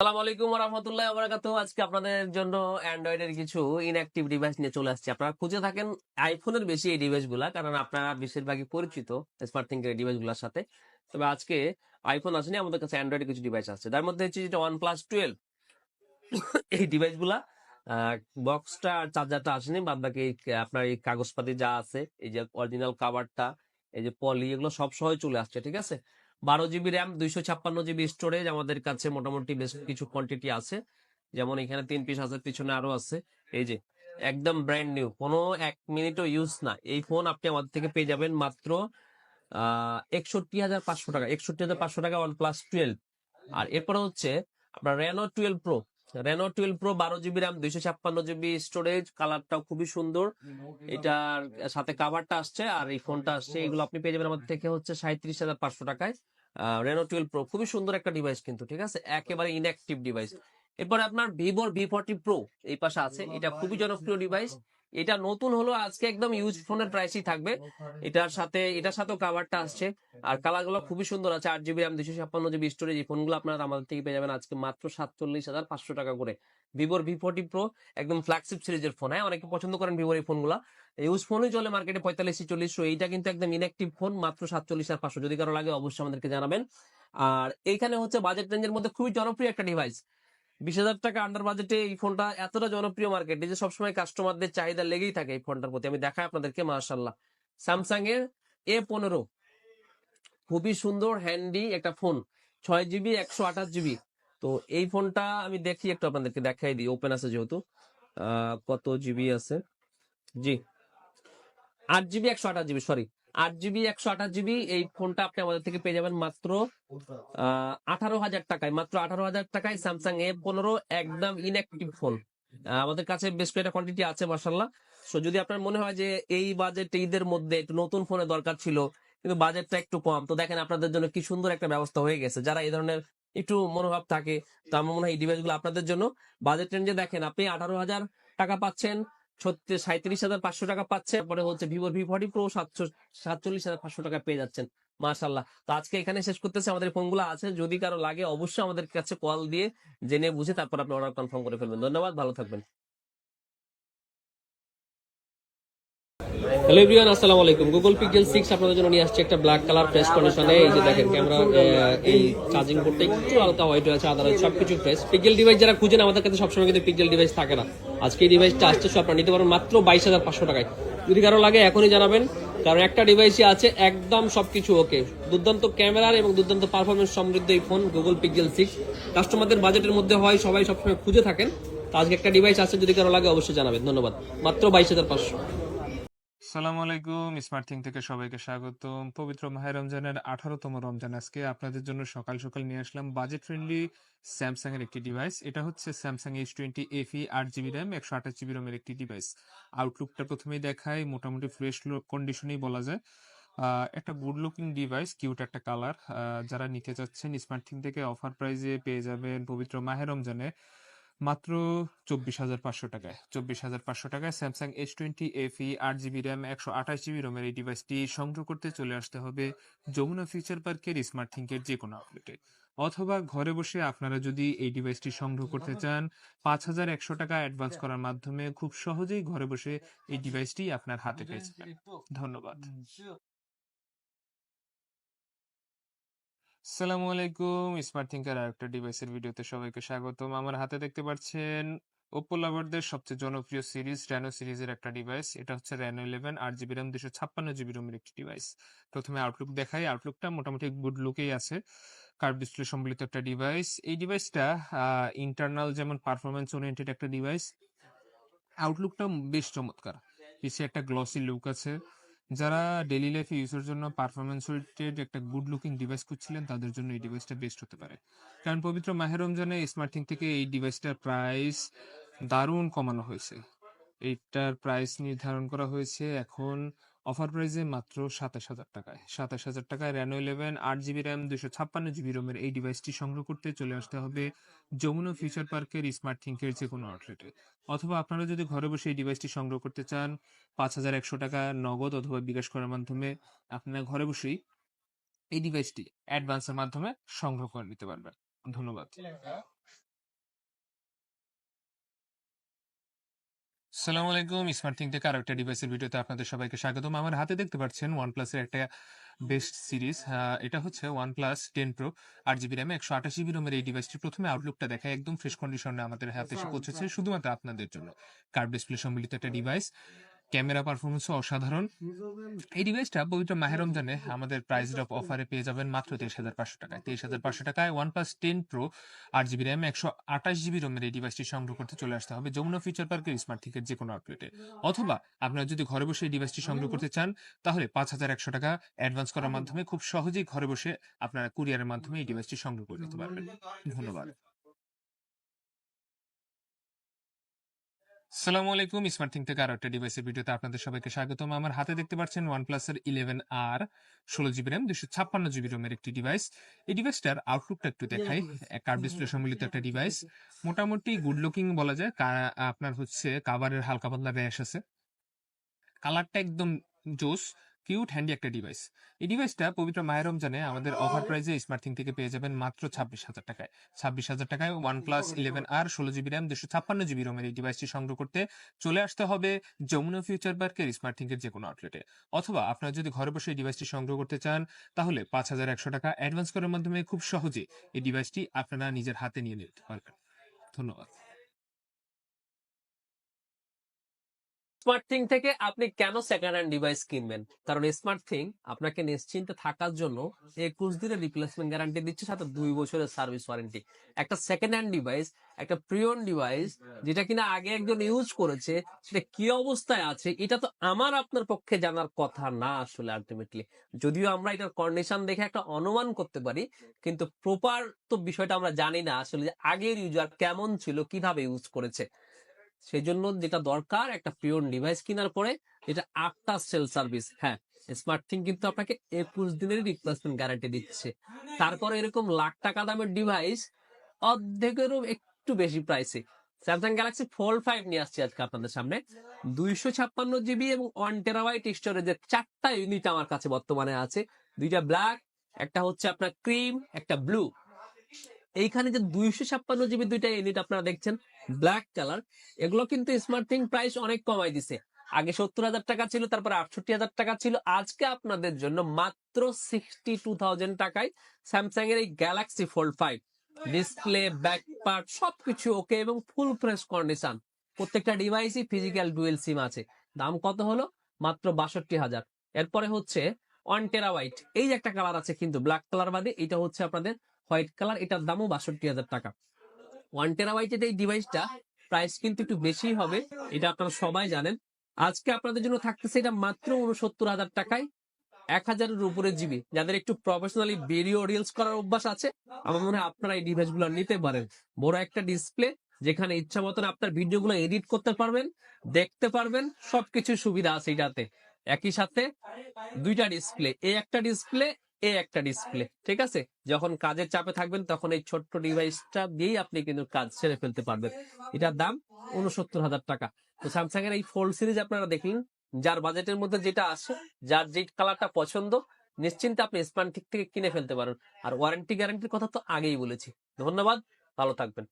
আসসালামু কিছু ডিভাইস এই ডিভাইস আছে। তার মধ্যে যেটা ওয়ান প্লাস টুয়েলভ এই ডিভাইসগুলা বক্সটা আর চার্জারটা আসেনি বাদ বাকি আপনার এই যা আছে, এই যে অরিজিনাল কাভারটা এই যে পলি এগুলো সব চলে আসছে, ঠিক আছে? বারো জিবি র্যাম দুইশো ছাপ্পান্ন জিবি স্টোরেজ আমাদের কাছে মোটামুটি বেশ কিছু কোয়ান্টিটি আছে। যেমন এখানে তিন পিস আছে, পিছনে আরও আছে। এই যে, একদম ব্র্যান্ড নিউ কোনো এক মিনিটও ইউজ না। এই ফোন আপনি আমাদের থেকে পেয়ে যাবেন মাত্র একষট্টি হাজার পাঁচশো টাকা, একষট্টি হাজার পাঁচশো টাকা ওয়ান প্লাস টুয়েলভ আর এরপরে হচ্ছে, আপনার Reno twelve pro Reno twelve pro বারো জিবি র্যাম দুইশো ছাপ্পান্ন জিবি স্টোরেজ কালারটাও খুবই সুন্দর। এটার সাথে কাভারটা আসছে আর এই ফোনটা আসছে, এগুলো আপনি পেয়ে যাবেন আমাদের থেকে হচ্ছে সাঁত্রিশ হাজার পাঁচশো টাকায়। রেনো টুয়েলভ প্রো খুবই সুন্দর একটা ডিভাইস কিন্তু, ঠিক আছে? একেবারে ইনঅ্যাক্টিভ ডিভাইস এরপরে আপনার ভিভোর ভি ফর্টি প্রো এই পাশে আছে, এটা খুবই জনপ্রিয় ডিভাইস এটা নতুন হলো, আজকে একদম ইউজ ফোনের প্রাইসই থাকবে। এটার সাথে, এটার সাথেও কাভারটা আসছে। আর কালারগুলো খুবই সুন্দর আছে, আট জিবি দুশো ছাপ্পান্ন জিবি স্টোরেজ এই ফোনগুলো আপনারা আমাদের থেকে পেয়ে যাবেন আজকে মাত্র সাতচল্লিশ হাজার পাঁচশো টাকা করে। ভিভোর ভি ফোর্টি প্রো একদম ফ্ল্যাগশিপ সিরিজের ফোন হ্যাঁ অনেকে পছন্দ করেন ভিভোর এই ফোনগুলো ইউজ ফোনই চলে মার্কেটে পঁয়তাল্লিশ চল্লিশশো এইটা কিন্তু একদম ইনঅ্যাক্টিভ ফোন মাত্র সাতচল্লিশ হাজার পাঁচশো। যদি কারও লাগে, অবশ্যই আমাদেরকে জানাবেন। আর এইখানে হচ্ছে বাজেট রেঞ্জের মধ্যে খুবই জনপ্রিয় একটা ডিভাইস বিশ হাজার টাকা আন্ডার বাজেটে এই ফোনটা এতটা জনপ্রিয় মার্কেটে যে সবসময় কাস্টমারদের চাহিদা লেগেই থাকে এই ফোনটার প্রতি। আমি দেখাই আপনাদেরকে মার্শাল্লাহ স্যামসাং এর এ পনেরো। খুবই সুন্দর হ্যান্ডি একটা ফোন ছয় জিবি একশো আঠাশ জিবি তো এই ফোনটা আমি দেখি, একটু আপনাদেরকে দেখাই দিই। ওপেন আছে যেহেতু। কত জিবি আছে? জি। আট জিবি একশো আঠাশ জিবি সরি আট জিবি একশো আঠাশ জিবি এই ফোনটা আপনি আমাদের থেকে পেয়ে যাবেন মাত্র আঠারো হাজার টাকায়, মাত্র আঠারো হাজার টাকায় স্যামসাং এ পনেরো একদম ইনঅ্যাক্টিভ ফোন আমাদের কাছে বেশ কয়েকটা কোয়ান্টিটি আছে মার্শাল্লাহ সো যদি আপনার মনে হয় যে এই বাজেট ঈদের মধ্যে একটু নতুন ফোনের দরকার ছিল, কিন্তু বাজেটটা একটু কম, তো দেখেন আপনাদের জন্য কি সুন্দর একটা ব্যবস্থা হয়ে গেছে। যারা এই ধরনের একটু মনোভাব থাকে, তো আমার মনে হয় এই ডিভাইসগুলো আপনাদের জন্য। বাজেট রেঞ্জে দেখেন, আপনি আঠারো হাজার টাকা পাচ্ছেন সত্যি সাঁত্রিশ হাজার পাঁচশো টাকা পাচ্ছে। পরে হচ্ছে ভিভোর ভি ফর্টি প্রো সাতশো, সাতচল্লিশ হাজার পাঁচশো টাকা পেয়ে যাচ্ছেন। মাশাল্লাহ তো আজকে এখানে শেষ করতেছে। আমাদের ফোনগুলো আছে। যদি কারও লাগে অবশ্যই আমাদের কাছে কল দিয়ে জেনে বুঝে তারপর আপনি অর্ডার কনফার্ম করে ফেলবেন। ধন্যবাদ, ভালো থাকবেন। হ্যালো এভরিওয়ান আসসালামু আলাইকুম। গুগল পিক্সেল সিক্স আপনাদের জন্য নিয়ে আসছে একটা ব্ল্যাক কালার ফ্রেশ কন্ডিশনে এই যে দেখেন ক্যামেরা এই চার্জিং করতে একটু হালকা হোয়াইট হয়েছে আদারওয়াইজ সবকিছু ফ্রেশ পিক্সেল ডিভাইস যারা খুঁজেন, আমাদের কাছে সবসময় কিন্তু পিক্সেল ডিভাইস থাকে না। আজকে এই ডিভাইসটা আসছে আপনারা নিতে পারবেন মাত্র বাইশ হাজার পাঁচশো টাকায়। যদি কারও লাগে, এখনই জানাবেন। কারণ একটা ডিভাইসই আছে, একদম সব কিছু ওকে দুর্দান্ত ক্যামেরার এবং দুর্দান্ত পারফরমেন্স সমৃদ্ধ এই ফোন গুগল পিক্সেল সিক্স কাস্টমারদের বাজেটের মধ্যে হয়, সবাই সবসময় খুঁজে থাকেন। তো আজকে একটা ডিভাইস আছে যদি কারও লাগে, অবশ্যই জানাবেন। ধন্যবাদ। মাত্র বাইশ হাজার পাঁচশো। সালামু আলাইকুম। স্মার্ট থিং থেকে সবাইকে স্বাগতম। পবিত্র মাহে রমজানের আঠারোতম রমজান। আজকে আপনাদের জন্য সকাল সকাল নিয়ে আসলাম বাজেট ফ্রেন্ডলি স্যামসাং এর একটি ডিভাইস এটা হচ্ছে স্যামসাং এইচ টোয়েন্টি এফি আট জিবি র্যাম একশো আঠাশ জিবি রোমের একটি ডিভাইস আউটলুকটা প্রথমেই দেখায় মোটামুটি ফ্রেশ কন্ডিশনেই বলা যায়। একটা গুড লুকিং ডিভাইস কিউট একটা কালার যারা নিতে চাচ্ছেন স্মার্ট থিং থেকে অফার প্রাইজে পেয়ে যাবেন পবিত্র মাহে রমজানে। মাত্র চব্বিশ হাজার পাঁচশো টাকায়। চব্বিশ হাজার পাঁচশো টাকায় স্যামসাং এস টোয়েন্টি এফি আট জিবি র্যাম একশো আঠাশ জিবি রোমের এই ডিভাইসটি সংগ্রহ করতে চলে আসতে হবে যমুনা ফিচার পার্কের স্মার্ট থিঙ্কের যে কোনো আউটলেটে অথবা ঘরে বসে আপনারা যদি এই ডিভাইসটি সংগ্রহ করতে চান, পাঁচ হাজার একশো টাকা অ্যাডভান্স করার মাধ্যমে খুব সহজেই ঘরে বসে এই ডিভাইসটি আপনার হাতে পেয়ে যাবেন। ধন্যবাদ। সালামু আলাইকুম। স্মার্ট থিঙ্কার আর একটা ডিভাইসের ভিডিওতে সবাইকে স্বাগতম। আমার হাতে দেখতে পাচ্ছেন ওপো লাভারদের সবচেয়ে জনপ্রিয় সিরিজ র্যানো সিরিজের একটা ডিভাইস এটা হচ্ছে র্যানো ইলেভেন আট জিবি র্যাম দুশো ছাপ্পান্ন জিবি রোমের একটি ডিভাইস প্রথমে আউটলুক দেখাই। আউটলুকটা মোটামুটি গুড লুকেই আছে। কার্ভ ডিসপ্লে সম্বলিত একটা ডিভাইস এই ডিভাইসটা ইন্টারনাল যেমন পারফরমেন্স ওরিয়েন্টেড একটা ডিভাইস আউটলুকটা বেশ চমৎকার। পিছিয়ে একটা গ্লসি লুক আছে। যারা ডেলি লাইফে ইউজের জন্য পারফরমেন্স ওরিয়েন্টেড একটা গুড লুকিং ডিভাইস খুঁজছিলেন, তাদের জন্য এই ডিভাইসটা বেস্ট হতে পারে। কারণ পবিত্র মাহের রমজানে স্মার্ট থিং থেকে এই ডিভাইসটার প্রাইস দারুণ কমানো হয়েছে। এইটার প্রাইস নির্ধারণ করা হয়েছে এখন অফার প্রাইসে মাত্র সাতাশ হাজার টাকায়। সাতাশ হাজার টাকায় র্যানো ইলেভেন আট জিবি র্যাম দুশো ছাপ্পান্ন জিবি রোমের এই ডিভাইসটি সংগ্রহ করতে চলে আসতে হবে যমুনা ফিউচার পার্কের স্মার্ট থিঙ্কের যে কোনো আউটলেটে অথবা আপনারা যদি ঘরে বসে এই ডিভাইসটি সংগ্রহ করতে চান, পাঁচ হাজার একশো টাকা নগদ অথবা বিকাশ করার মাধ্যমে আপনারা ঘরে বসেই এই ডিভাইসটি অ্যাডভান্সের মাধ্যমে সংগ্রহ করে নিতে পারবেন। ধন্যবাদ। সালাম আলাইকুম। স্মার্ট থিং থেকে আরেকটা ডিভাইসের ভিডিওতে আপনাদের সবাইকে স্বাগতম। আমার হাতে দেখতে পাচ্ছেন ওয়ান প্লাসের একটা বেস্ট সিরিজ এটা হচ্ছে ওয়ান প্লাস টেন প্রো আট জিবি র্যামে একশো আঠাশ জিবি রোমের এই ডিভাইসটি প্রথমে আউটলুকটা দেখায় একদম ফ্রেশ কন্ডিশনে আমাদের হাতে এসে পৌঁছেছে শুধুমাত্র আপনাদের জন্য। কার্ড ডিসপ্লে সম্মিলিত একটা ডিভাইস ক্যামেরা পারফরমেন্সও অসাধারণ। এই ডিভাইসটা পবিত্র মাহের রমজানে আমাদের প্রাইস ড্রপ অফারে পেয়ে যাবেন মাত্র তেইশ হাজার পাঁচশো টাকায়। তেইশ হাজার পাঁচশো টাকায় ওয়ান প্লাস টেন প্রো আট জিবি র্যাম একশো আঠাশ জিবি রোমের এই ডিভাইসটি সংগ্রহ করতে চলে আসতে হবে যমুনা ফিচার পার্কের স্মার্ট থিকের যে কোনো আউটলেটে অথবা আপনারা যদি ঘরে বসে এই ডিভাইসটি সংগ্রহ করতে চান, তাহলে পাঁচ হাজার একশো টাকা অ্যাডভান্স করার মাধ্যমে খুব সহজেই ঘরে বসে আপনারা কুরিয়ারের মাধ্যমে এই ডিভাইসটি সংগ্রহ করে নিতে পারবেন। ধন্যবাদ। সালামু আলাইকুম স্মার্ট থিং থেকে আরও একটা ডিভাইসের ভিডিওতে আপনাদের সবাইকে স্বাগতম। আমার হাতে দেখতে পাচ্ছেন ওয়ান প্লাসের ইলেভেন আর ষোলো জিবি র্যাম দুশো ছাপ্পান্ন জিবি রোমের একটি ডিভাইস এই ডিভাইসটার আউটলুকটা একটু দেখাই। কার্ড ডিসপ্লে সম্মিলিত একটা ডিভাইস মোটামুটি গুড লুকিং বলা যায়। আপনার হচ্ছে কাভারের হালকা পাতলা র্যাশ আছে। কালারটা একদম জোস। কিউট হ্যান্ডি একটা ডিভাইস এই ডিভাইসটা পবিত্র মায়ের রমজানে আমাদের অফার প্রাইসে স্মার্ট থিং থেকে পেয়ে যাবেন মাত্র ছাব্বিশ হাজার টাকায়। ছাব্বিশ হাজার টাকায় ওয়ান প্লাস ইলেভেন আর ষোলো জিবি র্যাম দুশো ছাপ্পান্ন জিবি রোমের এই ডিভাইসটি সংগ্রহ করতে চলে আসতে হবে যমুনা ফিউচার পার্কের স্মার্ট থিংকের যে কোনো আউটলেটে অথবা আপনারা যদি ঘরে বসে এই ডিভাইসটি সংগ্রহ করতে চান, তাহলে পাঁচ হাজার একশো টাকা অ্যাডভান্স করার মাধ্যমে খুব সহজে এই ডিভাইসটি আপনারা নিজের হাতে নিয়ে নিতে পারবেন। ধন্যবাদ। স্মার্ট থিং থেকে আপনি কেন সেকেন্ড হ্যান্ড ডিভাইস কিনবেন? কারণ স্মার্ট থিং আপনাকে নিশ্চিন্তে থাকার জন্য একুশ দিনের রিপ্লেসমেন্ট গ্যারান্টি দিচ্ছে, সাথে দুই বছরের সার্ভিস ওয়ারেন্টি একটা সেকেন্ড হ্যান্ড ডিভাইস একটা প্রিয়ন ডিভাইস যেটা কিনা আগে একজন ইউজ করেছে, সেটা কি অবস্থায় আছে, এটা তো আমার আপনার পক্ষে জানার কথা না আসলে আলটিমেটলি যদিও আমরা এটার কন্ডিশন দেখে একটা অনুমান করতে পারি, কিন্তু প্রপার তো বিষয়টা আমরা জানি না আসলে আগের ইউজার কেমন ছিল, কীভাবে ইউজ করেছে। সেই জন্য যেটা দরকার, একটা পিওর ডিভাইস কেনার পরে যেটা আটটা সেল সার্ভিস হ্যাঁ স্মার্ট থিং কিন্তু আপনাকে একুশ দিনের রিপ্লেসমেন্ট গ্যারান্টি দিচ্ছে। তারপর এরকম লাখ টাকা দামের ডিভাইস অর্ধেকেরও একটু বেশি প্রাইসে স্যামসাং গ্যালাক্সি ফোল্ড ফাইভ নিয়ে আসছে আজকে আপনাদের সামনে। দুইশো ছাপ্পান্ন জিবি এবং ওয়ান টেরাবাইট স্টোরেজের চারটা ইউনিট আমার কাছে বর্তমানে আছে। দুইটা ব্ল্যাক একটা হচ্ছে আপনার ক্রিম একটা ব্লু এইখানে যে দুইশো ছাপ্পান্ন জিবি দুইটা ইউনিট আপনারা দেখছেন ব্ল্যাক কালার এগুলো কিন্তু স্মার্ট থিং প্রাইস অনেক কমাই দিছে। আগে সত্তর হাজার টাকা ছিল, তারপরে আটষট্টি হাজার টাকা ছিল। আজকে আপনাদের জন্য মাত্র সিক্সটি টু থাউজেন্ড টাকায় স্যামসাং এর এই Galaxy fold five display back part সবকিছু ওকে এবং ফুল ফ্রেশ কন্ডিশন প্রত্যেকটা ডিভাইসই ফিজিক্যাল ডুয়েল সিম আছে। দাম কত হলো? মাত্র বাষট্টি হাজার। এরপরে হচ্ছে ওয়ান টেরাবাইট এই যে একটা কালার আছে কিন্তু ব্ল্যাক কালার বাদে, এটা হচ্ছে আপনাদের হোয়াইট কালার এটার দামও বাষট্টি হাজার টাকা। ওয়ান টেরাবাইটের এই ডিভাইসটা প্রাইস কিন্তু একটু বেশি হবে, এটা আপনারা সবাই জানেন। আজকে আপনাদের জন্য থাকতেছে এটা মাত্র উনসত্তর হাজার টাকায় এক হাজারের উপরে জিবি। যাদের একটু প্রফেশনালি ভিডিও রিলস করার অভ্যাস আছে, আমার মনে হয় আপনারা এই ডিভাইসগুলো নিতে পারেন। বড় একটা ডিসপ্লে যেখানে ইচ্ছা মতন আপনার ভিডিও গুলো এডিট করতে পারবেন, দেখতে পারবেন সবকিছু সুবিধা আছে এটাতে। একই সাথে দুইটা ডিসপ্লে এই একটা ডিসপ্লে এ একটা ডিসপ্লে ঠিক আছে? যখন কাজের চাপে থাকবেন, তখন এই ছোট্ট ডিভাইসটা দিয়েই আপনি কিন্তু কাজ সেরে ফেলতে পারবেন। এটার দাম উনসত্তর হাজার টাকা। তো স্যামসাং এর এই ফোল্ড সিরিজ আপনারা দেখলেন, যার বাজেটের মধ্যে যেটা আসে যার যে কালারটা পছন্দ, নিশ্চিন্তে আপনি স্মার্ট থেকে কিনে ফেলতে পারেন। আর ওয়ারেন্টি গ্যারান্টির কথা তো আগেই বলেছি। ধন্যবাদ, ভালো থাকবেন।